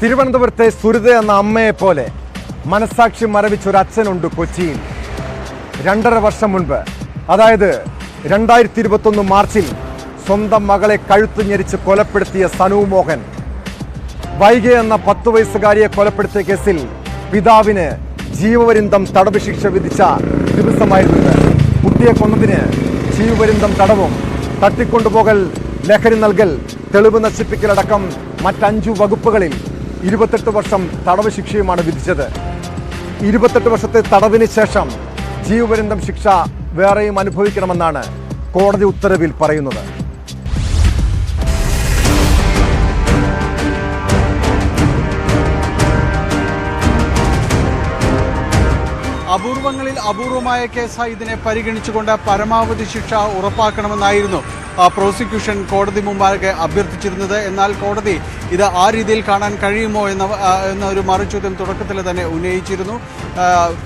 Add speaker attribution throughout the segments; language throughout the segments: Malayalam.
Speaker 1: തിരുവനന്തപുരത്തെ സുരിത എന്ന അമ്മയെ പോലെ മനസാക്ഷി മരവിച്ചൊരു അച്ഛനുണ്ട് കൊച്ചിയിൽ രണ്ടര വർഷം മുൻപ് അതായത് രണ്ടായിരത്തി ഇരുപത്തൊന്ന് മാർച്ചിൽ സ്വന്തം മകളെ കഴുത്ത് ഞെരിച്ച് കൊലപ്പെടുത്തിയ സനു മോഹൻ വൈകെ എന്ന പത്ത് വയസ്സുകാരിയെ കൊലപ്പെടുത്തിയ കേസിൽ പിതാവിന് ജീവപര്യന്തം തടവ് ശിക്ഷ വിധിച്ച ദിവസമായിരുന്നു. കുട്ടിയെ കൊന്നതിന് ജീവപര്യന്തം തടവും തട്ടിക്കൊണ്ടുപോകൽ ലഹരി നൽകൽ തെളിവ് നശിപ്പിക്കലടക്കം മറ്റഞ്ചു വകുപ്പുകളിൽ ഇരുപത്തെട്ട് വർഷം തടവ് ശിക്ഷയുമാണ് വിധിച്ചത്. ഇരുപത്തെട്ട് വർഷത്തെ തടവിന് ശേഷം ജീവപര്യന്തം ശിക്ഷ വേറെയും അനുഭവിക്കണമെന്നാണ് കോടതി ഉത്തരവിൽ പറയുന്നത്.
Speaker 2: അപൂർവങ്ങളിൽ അപൂർവമായ കേസായി ഇതിനെ പരിഗണിച്ചുകൊണ്ട് പരമാവധി ശിക്ഷ ഉറപ്പാക്കണമെന്നായിരുന്നു പ്രോസിക്യൂഷൻ കോടതി മുമ്പാകെ അഭ്യർത്ഥിച്ചിരുന്നത്. എന്നാൽ കോടതി ഇത് ആ രീതിയിൽ കാണാൻ കഴിയുമോ എന്ന എന്ന ഒരു മറുചോദ്യം തുടക്കത്തിൽ തന്നെ ഉന്നയിച്ചിരുന്നു.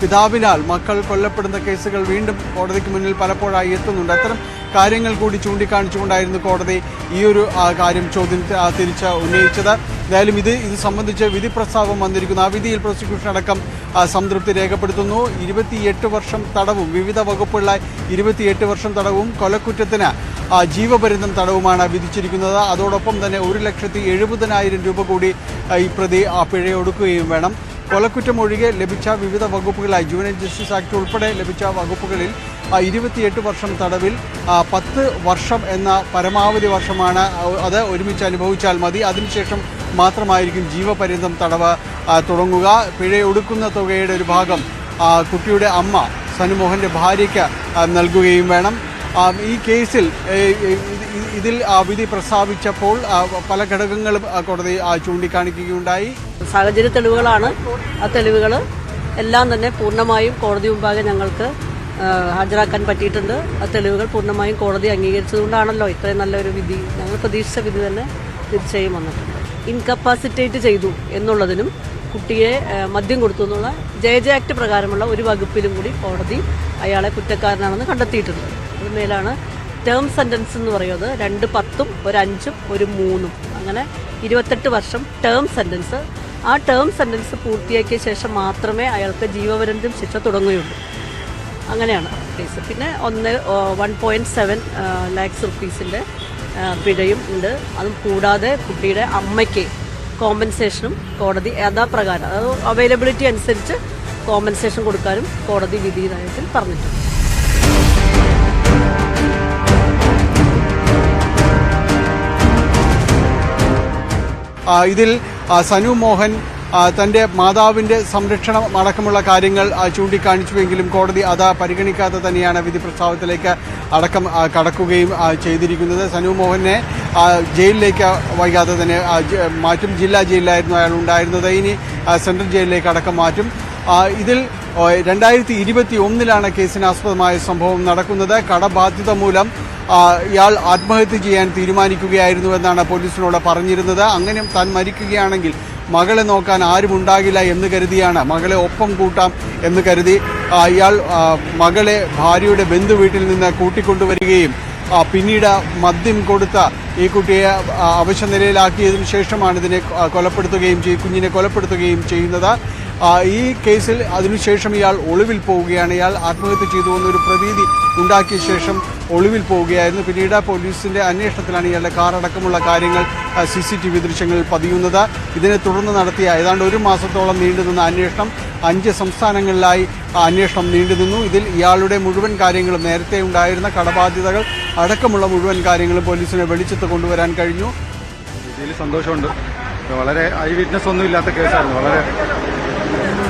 Speaker 2: പിതാവിനാൽ മക്കൾ കൊല്ലപ്പെടുന്ന കേസുകൾ വീണ്ടും കോടതിക്ക് മുന്നിൽ പലപ്പോഴായി എത്തുന്നുണ്ട്. അത്തരം കാര്യങ്ങൾ കൂടി ചൂണ്ടിക്കാണിച്ചുകൊണ്ടായിരുന്നു കോടതി ഈ ഒരു കാര്യം ചോദ്യം തിരിച്ച് ഉന്നയിച്ചത്. എന്തായാലും ഇത് ഇത് സംബന്ധിച്ച് വിധി പ്രസ്താവം വന്നിരിക്കുന്നു. ആ വിധിയിൽ പ്രോസിക്യൂഷൻ അടക്കം സംതൃപ്തി രേഖപ്പെടുത്തുന്നു. ഇരുപത്തിയെട്ട് വർഷം തടവും വിവിധ വകുപ്പുകളിലായി ഇരുപത്തിയെട്ട് വർഷം തടവും കൊലക്കുറ്റത്തിന് ജീവപര്യന്തം തടവുമാണ് വിധിച്ചിരിക്കുന്നത്. അതോടൊപ്പം തന്നെ ഒരു ലക്ഷത്തി എഴുപതിനായിരം രൂപ കൂടി ഈ പ്രതി ആ പിഴയൊടുക്കുകയും വേണം. കൊലക്കുറ്റം ഒഴികെ ലഭിച്ച വിവിധ വകുപ്പുകളായി ജൂനിയർ ജസ്റ്റിസ് ആക്ട് ഉൾപ്പെടെ ലഭിച്ച വകുപ്പുകളിൽ ഇരുപത്തിയെട്ട് വർഷം തടവിൽ പത്ത് വർഷം എന്ന പരമാവധി വർഷമാണ് അത് ഒരുമിച്ച് അനുഭവിച്ചാൽ മതി. അതിനുശേഷം മാത്രമായിരിക്കും ജീവപര്യന്തം തടവ് തുടങ്ങുക. പിഴയൊടുക്കുന്ന തുകയുടെ ഒരു ഭാഗം കുട്ടിയുടെ അമ്മ സനുമോഹന്റെ ഭാര്യയ്ക്ക് നൽകുകയും വേണം. ഈ കേസിൽ ഇതിൽ വിധി പ്രസ്താവിച്ചപ്പോൾ പല ഘടകങ്ങളും കോടതി ചൂണ്ടിക്കാണിക്കുകയുണ്ടായി.
Speaker 3: സാഹചര്യ തെളിവുകളാണ്. ആ തെളിവുകൾ എല്ലാം തന്നെ പൂർണമായും കോടതി മുമ്പാകെ ഞങ്ങൾക്ക് ഹാജരാക്കാൻ പറ്റിയിട്ടുണ്ട്. ആ തെളിവുകൾ പൂർണമായും കോടതി അംഗീകരിച്ചതുകൊണ്ടാണല്ലോ ഇത്രയും നല്ലൊരു വിധി ഞങ്ങൾ പ്രതീക്ഷിച്ച വിധി തന്നെ തീർച്ചയായും വന്നിട്ടുണ്ട്. ഇൻകപ്പാസിറ്റേറ്റ് ചെയ്തു എന്നുള്ളതിനും കുട്ടിയെ മദ്യം കൊടുത്തു എന്നുള്ള ജയജ ആക്ട് പ്രകാരമുള്ള ഒരു വകുപ്പിലും കൂടി കോടതി അയാളെ കുറ്റക്കാരനാണെന്ന് കണ്ടെത്തിയിട്ടുണ്ട്. അതിന്മേലാണ് ടേം സെന്റൻസ് എന്ന് പറയുന്നത് രണ്ട് പത്തും ഒരു അഞ്ചും ഒരു മൂന്നും. അങ്ങനെ ഇരുപത്തെട്ട് വർഷം ടേം സെന്റൻസ് ആ ടേം സെന്റൻസ് പൂർത്തിയാക്കിയ ശേഷം മാത്രമേ അയാൾക്ക് ജീവപര്യന്തം ശിക്ഷ തുടങ്ങുകയുള്ളൂ. അങ്ങനെയാണ് കേസ് പിന്നെ ഒന്ന് വൺ പോയിന്റ് സെവൻ ലാക്സ് റുപ്പീസിന്റെ പിഴയും ഉണ്ട്. അതും കൂടാതെ കുട്ടിയുടെ അമ്മയ്ക്ക് കോമ്പൻസേഷനും കോടതി യഥാപ്രകാരം അതായത് അവൈലബിലിറ്റി അനുസരിച്ച് കോമ്പൻസേഷൻ കൊടുക്കാനും കോടതി വിധി നയത്തിൽ പറഞ്ഞിട്ടുണ്ട്.
Speaker 2: ഇതിൽ സനു മോഹൻ തന്റെ മാതാവിന്റെ സംരക്ഷണം അടക്കമുള്ള കാര്യങ്ങൾ ചൂണ്ടിക്കാണിച്ചുവെങ്കിലും കോടതി അത് പരിഗണിക്കാതെ തന്നെയാണ് വിധി പ്രസ്താവത്തിലേക്ക് അടക്കം കടക്കുകയും ചെയ്തിരിക്കുന്നത്. സനു മോഹനെ ജയിലിലേക്ക് വൈകാതെ തന്നെ മാറ്റും. ജില്ലാ ജയിലിലായിരുന്നു അയാൾ ഉണ്ടായിരുന്നത്. ഇനി സെൻട്രൽ ജയിലിലേക്ക് അടക്കം മാറ്റും. ഇതിൽ രണ്ടായിരത്തി ഇരുപത്തി ഒന്നിലാണ് കേസിനാസ്പദമായ സംഭവം നടക്കുന്നത്. കടബാധ്യത മൂലം ഇയാൾ ആത്മഹത്യ ചെയ്യാൻ തീരുമാനിക്കുകയായിരുന്നു എന്നാണ് പോലീസിനോട് പറഞ്ഞിരുന്നത്. അങ്ങനെ താൻ മരിക്കുകയാണെങ്കിൽ മകളെ നോക്കാൻ ആരും ഉണ്ടാകില്ല എന്ന് കരുതിയാണ്. മകളെ ഒപ്പം കൂട്ടാം എന്ന് കരുതി ഇയാൾ മകളെ ഭാര്യയുടെ ബന്ധു വീട്ടിൽ നിന്ന് കൂട്ടിക്കൊണ്ടുവരികയും പിന്നീട് മദ്യം കൊടുത്ത ഈ കുട്ടിയെ ആ, അവശ നിലയിലാക്കിയതിനു ശേഷമാണ് ഇതിനെ കൊലപ്പെടുത്തുകയും ചെയ്യും കുഞ്ഞിനെ കൊലപ്പെടുത്തുകയും ചെയ്യുന്നത്. ഈ കേസിൽ അതിനുശേഷം ഇയാൾ ഒളിവിൽ പോവുകയാണ്. ഇയാൾ ആത്മഹത്യ ചെയ്തു എന്നൊരു പ്രതീതി ഉണ്ടാക്കിയ ശേഷം ഒളിവിൽ പോവുകയായിരുന്നു. പിന്നീട് പോലീസിന്റെ അന്വേഷണത്തിലാണ് ഇയാളുടെ കാർ അടക്കമുള്ള കാര്യങ്ങൾ സി സി ടി വി ദൃശ്യങ്ങളിൽ പതിയുന്നത്. ഇതിനെ തുടർന്ന് നടത്തിയ ഏതാണ്ട് ഒരു മാസത്തോളം നീണ്ടുനിന്ന അന്വേഷണം അഞ്ച് സംസ്ഥാനങ്ങളിലായി അന്വേഷണം നീണ്ടുനിന്നു ഇതിൽ ഇയാളുടെ മുഴുവൻ കാര്യങ്ങളും നേരത്തെ ഉണ്ടായിരുന്ന കടബാധ്യതകൾ അടക്കമുള്ള മുഴുവൻ കാര്യങ്ങളും പോലീസിനെ വെളിച്ചത്ത് കൊണ്ടുവരാൻ കഴിഞ്ഞു.
Speaker 4: ഇതിൽ സന്തോഷമുണ്ട്. വളരെ ഐ വിറ്റ്നസ് ഒന്നും ഇല്ലാത്ത കേസായിരുന്നു. വളരെ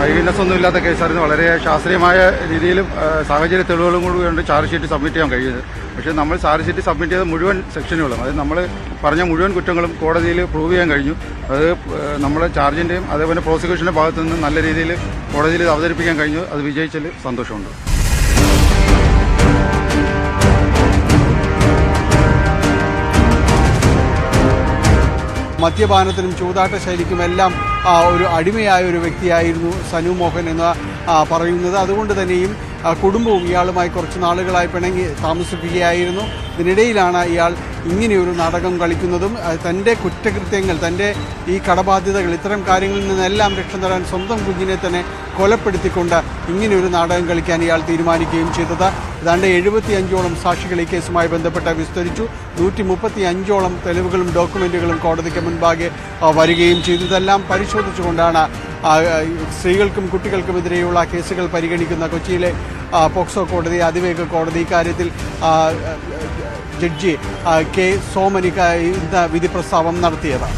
Speaker 4: ഐ വിറ്റ്നസ് ഒന്നും കേസായിരുന്നു. വളരെ ശാസ്ത്രീയമായ രീതിയിലും സാഹചര്യ തെളിവുകളും കൂടി കൊണ്ട് ചാർജ് ഷീറ്റ് സബ്മിറ്റ് ചെയ്യാൻ കഴിയുന്നത്. പക്ഷേ നമ്മൾ ചാർജ് ഷീറ്റ് സബ്മിറ്റ് ചെയ്ത മുഴുവൻ സെക്ഷനുകളും അതായത് നമ്മൾ പറഞ്ഞ മുഴുവൻ കുറ്റങ്ങളും കോടതിയിൽ പ്രൂവ് ചെയ്യാൻ കഴിഞ്ഞു. അത് നമ്മുടെ ചാർജിന്റെയും അതേപോലെ പ്രോസിക്യൂഷന്റെ ഭാഗത്തു നിന്ന് നല്ല രീതിയിൽ കോടതിയിൽ അവതരിപ്പിക്കാൻ കഴിഞ്ഞു. അത് വിജയിച്ചതിൽ സന്തോഷമുണ്ട്.
Speaker 2: മദ്യപാനത്തിനും ചൂതാട്ട ശൈലിക്കും എല്ലാം ഒരു അടിമയായ ഒരു വ്യക്തിയായിരുന്നു സനു മോഹൻ എന്ന് പറയുന്നത്. അതുകൊണ്ട് തന്നെയും കുടുംബവും ഇയാളുമായി കുറച്ച് നാളുകളായി പിണങ്ങി താമസിപ്പിക്കുകയായിരുന്നു ഇതിനിടയിലാണ് ഇയാൾ ഇങ്ങനെയൊരു നാടകം കളിക്കുന്നതും തന്റെ കുറ്റകൃത്യങ്ങൾ തന്റെ ഈ കടബാധ്യതകൾ ഇത്തരം കാര്യങ്ങളിൽ നിന്നെല്ലാം രക്ഷ നേടാൻ സ്വന്തം കുഞ്ഞിനെ തന്നെ കൊലപ്പെടുത്തിക്കൊണ്ട് ഇങ്ങനെയൊരു നാടകം കളിക്കാൻ ഇയാൾ തീരുമാനിക്കുകയും ചെയ്തത്. ഏതാണ്ട് എഴുപത്തി അഞ്ചോളം സാക്ഷികൾ ഈ കേസുമായി ബന്ധപ്പെട്ട് വിസ്തരിച്ചു. നൂറ്റി മുപ്പത്തി അഞ്ചോളം തെളിവുകളും ഡോക്യുമെന്റുകളും കോടതിക്ക് മുൻപാകെ വരികയും ചെയ്തു. ഇതെല്ലാം പരിശോധിച്ചുകൊണ്ടാണ് സ്ത്രീകൾക്കും കുട്ടികൾക്കുമെതിരെയുള്ള കേസുകൾ പരിഗണിക്കുന്ന കൊച്ചിയിലെ പോക്സോ കോടതി അതിവേഗ കോടതി ഇക്കാര്യത്തിൽ ജഡ്ജി കെ സോമനിക്കായി വിധി പ്രസ്താവം നടത്തിയത്.